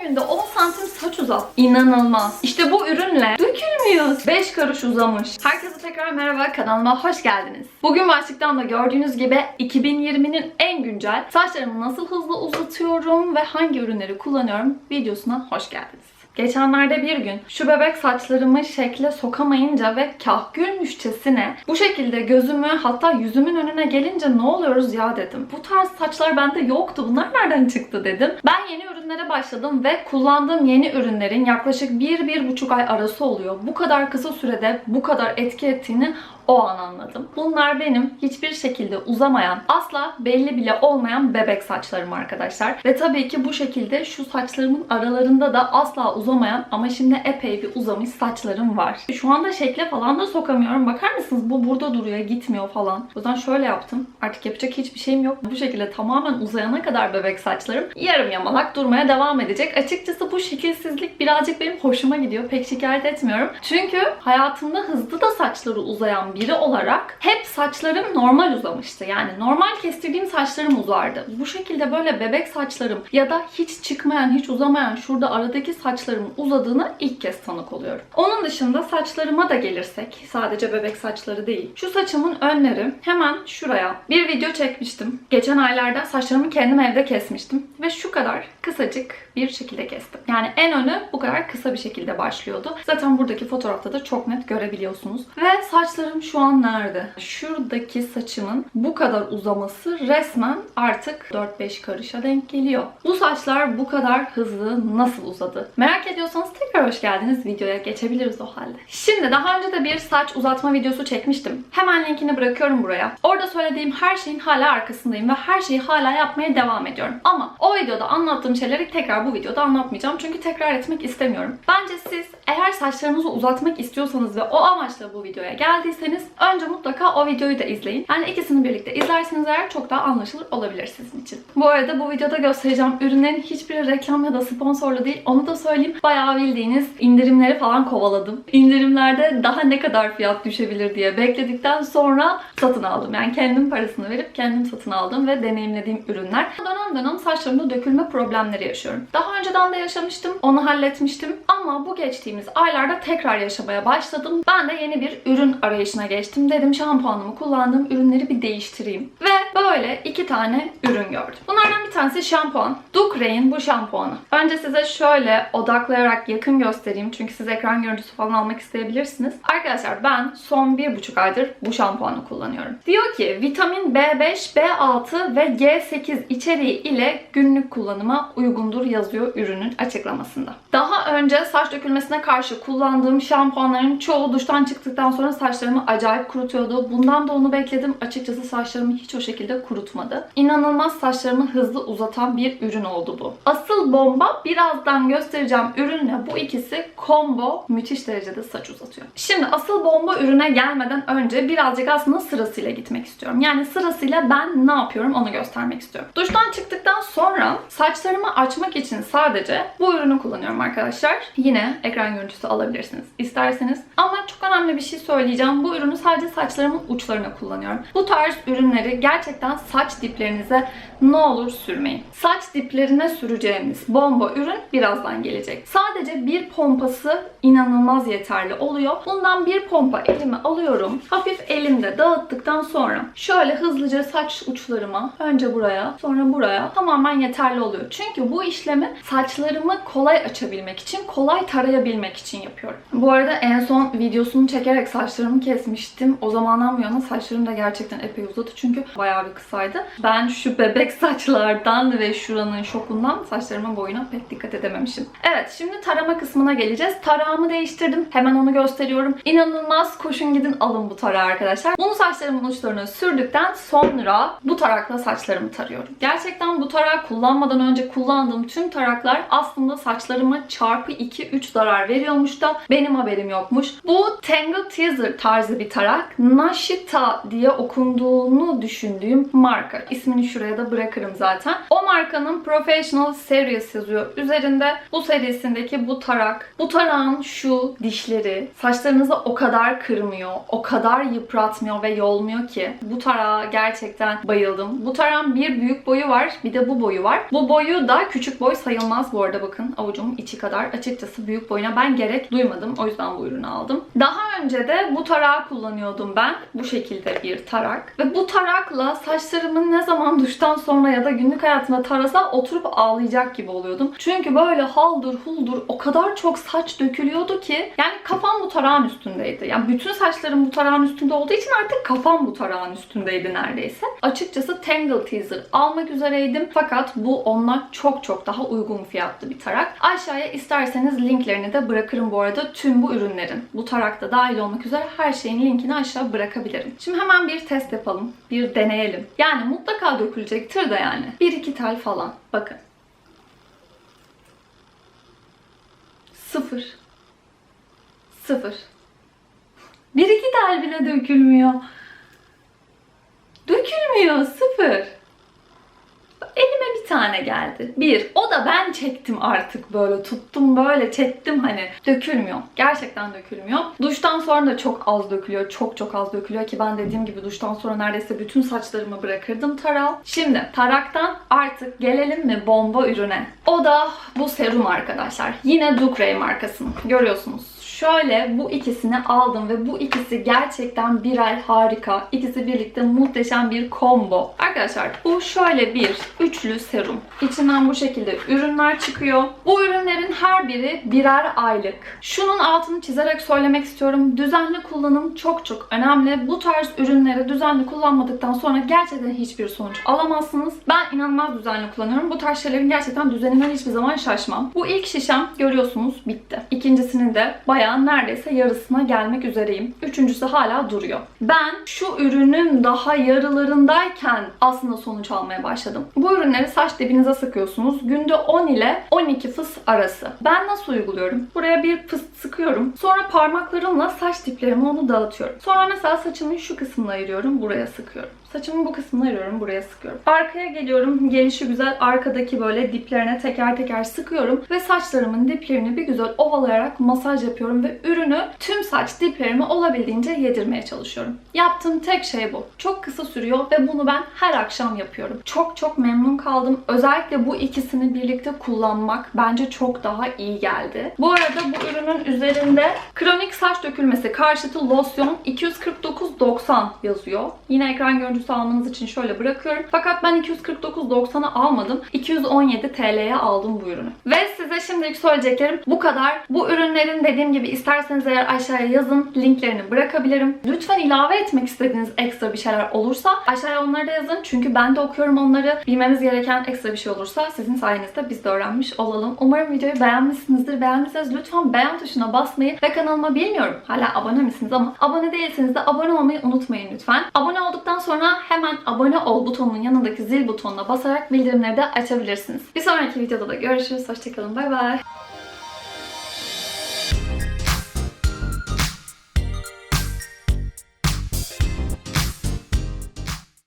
10 günde 10 santim saç uzat. İnanılmaz. İşte bu ürünle dökülmüyor. 5 karış uzamış. Herkese tekrar merhaba kanalıma hoş geldiniz. Bugün başlıktan da gördüğünüz gibi 2020'nin en güncel saçlarımı nasıl hızlı uzatıyorum ve hangi ürünleri kullanıyorum videosuna hoş geldiniz. Geçenlerde bir gün şu bebek saçlarımı şekle sokamayınca ve kahgülmüşçesine bu şekilde gözümü hatta yüzümün önüne gelince ne oluyoruz ya dedim. Bu tarz saçlar bende yoktu. Bunlar nereden çıktı dedim. Ben yeni ürünlere başladım ve kullandığım yeni ürünlerin yaklaşık 1-1,5 ay arası oluyor. Bu kadar kısa sürede bu kadar etki ettiğini o an anladım. Bunlar benim hiçbir şekilde uzamayan, asla belli bile olmayan bebek saçlarım arkadaşlar. Ve tabii ki bu şekilde şu saçlarımın aralarında da asla uzamayan ama şimdi epey bir uzamış saçlarım var. Şu anda şekle falan da sokamıyorum. Bakar mısınız? Bu burada duruyor, gitmiyor falan. O yüzden şöyle yaptım. Artık yapacak hiçbir şeyim yok. Bu şekilde tamamen uzayana kadar bebek saçlarım yarım yamalak durmaya devam edecek. Açıkçası bu şekilsizlik birazcık benim hoşuma gidiyor. Pek şikayet etmiyorum. Çünkü hayatımda hızlı da saçları uzayan biri olarak hep saçlarım normal uzamıştı. Yani normal kestirdiğim saçlarım uzardı. Bu şekilde böyle bebek saçlarım ya da hiç çıkmayan, hiç uzamayan şurada aradaki saçlarımın uzadığını ilk kez tanık oluyorum. Onun dışında saçlarıma da gelirsek, sadece bebek saçları değil. Şu saçımın önleri hemen şuraya bir video çekmiştim. Geçen aylarda saçlarımı kendim evde kesmiştim ve şu kadar kısacık bir şekilde kestim. Yani en önü bu kadar kısa bir şekilde başlıyordu. Zaten buradaki fotoğrafta da çok net görebiliyorsunuz. Ve saçlarım şu an nerede? Şuradaki saçımın bu kadar uzaması resmen artık 4-5 karışa denk geliyor. Bu saçlar bu kadar hızlı nasıl uzadı? Merak ediyorsanız tekrar hoş geldiniz. Videoya geçebiliriz o halde. Şimdi daha önce de bir saç uzatma videosu çekmiştim. Hemen linkini bırakıyorum buraya. Orada söylediğim her şeyin hala arkasındayım ve her şeyi hala yapmaya devam ediyorum. Ama o videoda anlattığım şeyleri tekrar bu videoda anlatmayacağım. Çünkü tekrar etmek istemiyorum. Bence siz eğer saçlarınızı uzatmak istiyorsanız ve o amaçla bu videoya geldiyseniz önce mutlaka o videoyu da izleyin. Yani ikisini birlikte izlerseniz eğer çok daha anlaşılır olabilir sizin için. Bu arada bu videoda göstereceğim ürünlerin hiçbiri reklam ya da sponsorlu değil. Onu da söyleyeyim. Bayağı bildiğiniz indirimleri falan kovaladım. İndirimlerde daha ne kadar fiyat düşebilir diye bekledikten sonra satın aldım. Yani kendim parasını verip kendim satın aldım ve deneyimlediğim ürünler. Dönem dönem saçlarımda dökülme problemleri yaşıyorum. Daha önceden de yaşamıştım. Onu halletmiştim. Ama bu geçtiğimiz aylarda tekrar yaşamaya başladım. Ben de yeni bir ürün arayışına geçtim. Dedim şampuanımı kullandığım ürünleri bir değiştireyim. Ve böyle iki tane ürün gördüm. Bunlardan bir tanesi şampuan. Ducray'in bu şampuanı. Önce size şöyle odaklayarak yakın göstereyim. Çünkü siz ekran görüntüsü falan almak isteyebilirsiniz. Arkadaşlar ben son bir buçuk aydır bu şampuanı kullanıyorum. Diyor ki vitamin B5, B6 ve G8 içeriği ile günlük kullanıma uygundur yazıyor ürünün açıklamasında. Daha önce saç dökülmesine karşı kullandığım şampuanların çoğu duştan çıktıktan sonra saçlarımı acayip kurutuyordu. Bundan da onu bekledim. Açıkçası saçlarımı hiç o şekilde kurutmadı. İnanılmaz saçlarımı hızlı uzatan bir ürün oldu bu. Asıl bomba birazdan göstereceğim ürünle bu ikisi combo müthiş derecede saç uzatıyor. Şimdi asıl bomba ürüne gelmeden önce birazcık aslında sırasıyla gitmek istiyorum. Yani sırasıyla ben ne yapıyorum onu göstermek istiyorum. Duştan çıktıktan sonra saçlarımı açmak için sadece bu ürünü kullanıyorum arkadaşlar. Yine ekran görüntüsü alabilirsiniz isterseniz. Ama çok önemli bir şey söyleyeceğim. Bu ürünü sadece saçlarımın uçlarına kullanıyorum. Bu tarz ürünleri gerçekten saç diplerinize ne olur sürmeyin. Saç diplerine süreceğimiz bomba ürün birazdan gelecek. Sadece bir pompası inanılmaz yeterli oluyor. Bundan bir pompa elime alıyorum. Hafif elimde dağıttıktan sonra şöyle hızlıca saç uçlarıma önce buraya sonra buraya tamamen yeterli oluyor. Çünkü bu işlemi saçlarımı kolay açabilmek için, kolay tarayabilmek için yapıyorum. Bu arada en son videosunu çekerek saçlarımı kesmiştim. O zamandan bu yana saçlarım da gerçekten epey uzadı çünkü bayağı bir kısaydı. Ben şu bebek saçlardan ve şuranın şokundan saçlarımın boyuna pek dikkat edememişim. Evet şimdi tarama kısmına geleceğiz. Tarağımı değiştirdim. Hemen onu gösteriyorum. İnanılmaz koşun gidin alın bu tarağı arkadaşlar. Bunu saçlarımın uçlarına sürdükten sonra bu tarakla saçlarımı tarıyorum. Gerçekten bu tarağı kullanmadan önce kullandığım tüm taraklar aslında saçlarıma çarpı 2-3 zarar veriyormuş da benim haberim yokmuş. Bu Tangle Teaser tarzı bir tarak. Nashita diye okunduğunu düşündüğüm marka. İsmini şuraya da bırakırım zaten. O markanın Professional Series yazıyor. Üzerinde bu serisindeki bu tarak. Bu tarağın şu dişleri saçlarınızı o kadar kırmıyor, o kadar yıpratmıyor ve yolmuyor ki. Bu tarağa gerçekten bayıldım. Bu tarağın bir büyük boyu var, bir de bu boyu var. Bu boyu da küçük boy sayılmaz bu arada bakın avucumun içi kadar. Açıkçası büyük boyuna ben gerek duymadım. O yüzden bu ürünü aldım. Daha önce de bu tarağı kullanıyordum ben. Bu şekilde bir tarak. Ve bu tarakla saçlarımı ne zaman duştan sonra ya da günlük hayatımda tarasa oturup ağlayacak gibi oluyordum. Çünkü böyle haldır huldur o kadar çok saç dökülüyordu ki yani kafam bu tarağın üstündeydi. Yani bütün saçlarım bu tarağın üstünde olduğu için artık kafam bu tarağın üstündeydi neredeyse. Açıkçası Tangle Teaser almak üzereydim. Fakat bu onunla çok çok daha uygun fiyatlı bir tarak. Aşağıya isterseniz linklerini de bırakırım bu arada tüm bu ürünlerin. Bu tarakta dahil olmak üzere her şeyin linkini aşağı bırakabilirim. Şimdi hemen bir test yapalım. Bir deneyelim. Yani mutlaka dökülecektir de yani. Bir iki tel falan. Bakın. Sıfır. Sıfır. Bir iki tel bile dökülmüyor. Dökülmüyor. Sıfır. Tane geldi. Bir. O da ben çektim artık böyle. Tuttum böyle çektim hani. Dökülmüyor. Gerçekten dökülmüyor. Duştan sonra da çok az dökülüyor. Çok çok az dökülüyor ki ben dediğim gibi duştan sonra neredeyse bütün saçlarımı bırakırdım taral. Şimdi taraktan artık gelelim mi bomba ürüne. O da bu serum arkadaşlar. Yine Ducray markasının. Görüyorsunuz. Şöyle bu ikisini aldım ve bu ikisi gerçekten birer harika. İkisi birlikte muhteşem bir combo. Arkadaşlar bu şöyle bir üçlü serum. İçinden bu şekilde ürünler çıkıyor. Bu ürünlerin her biri birer aylık. Şunun altını çizerek söylemek istiyorum. Düzenli kullanım çok çok önemli. Bu tarz ürünleri düzenli kullanmadıktan sonra gerçekten hiçbir sonuç alamazsınız. Ben inanılmaz düzenli kullanıyorum. Bu tarz şeylerin gerçekten düzeninden hiçbir zaman şaşmam. Bu ilk şişem görüyorsunuz bitti. İkincisinin de bayağı neredeyse yarısına gelmek üzereyim. Üçüncüsü hala duruyor. Ben şu ürünün daha yarılarındayken aslında sonuç almaya başladım. Bu ürünleri saç dibinize sıkıyorsunuz. Günde 10 ile 12 fıs arası. Ben nasıl uyguluyorum? Buraya bir fıs sıkıyorum. Sonra parmaklarımla saç diplerime onu dağıtıyorum. Sonra mesela saçımın şu kısmını ayırıyorum. Buraya sıkıyorum. Saçımın bu kısmını ayırıyorum. Buraya sıkıyorum. Arkaya geliyorum. Gelişi güzel arkadaki böyle diplerine teker teker sıkıyorum. Ve saçlarımın diplerini bir güzel ovalayarak masaj Ve ürünü tüm saç diplerime olabildiğince yedirmeye çalışıyorum. Yaptığım tek şey bu. Çok kısa sürüyor ve bunu ben her akşam yapıyorum. Çok çok memnun kaldım. Özellikle bu ikisini birlikte kullanmak bence çok daha iyi geldi. Bu arada bu ürünün üzerinde kronik saç dökülmesi karşıtı losyon 249.90 yazıyor. Yine ekran görüntüsü almanız için şöyle bırakıyorum. Fakat ben 249.90'a almadım. 217 TL'ye aldım bu ürünü. Ve size şimdilik söyleyeceklerim bu kadar. Bu ürünlerin dediğim gibi isterseniz eğer aşağıya yazın. Linklerini bırakabilirim. Lütfen ilave etmek istediğiniz ekstra bir şeyler olursa aşağıya onları da yazın. Çünkü ben de okuyorum onları. Bilmemiz gereken ekstra bir şey olursa sizin sayenizde biz de öğrenmiş olalım. Umarım videoyu beğenmişsinizdir. Beğendiyseniz lütfen beğen tuşuna basmayı ve kanalıma bilmiyorum hala abone misiniz ama abone değilseniz de abone olmayı unutmayın lütfen. Abone olduktan sonra hemen abone ol butonunun yanındaki zil butonuna basarak bildirimleri de açabilirsiniz. Bir sonraki videoda da görüşürüz. Hoşçakalın. Bay bay.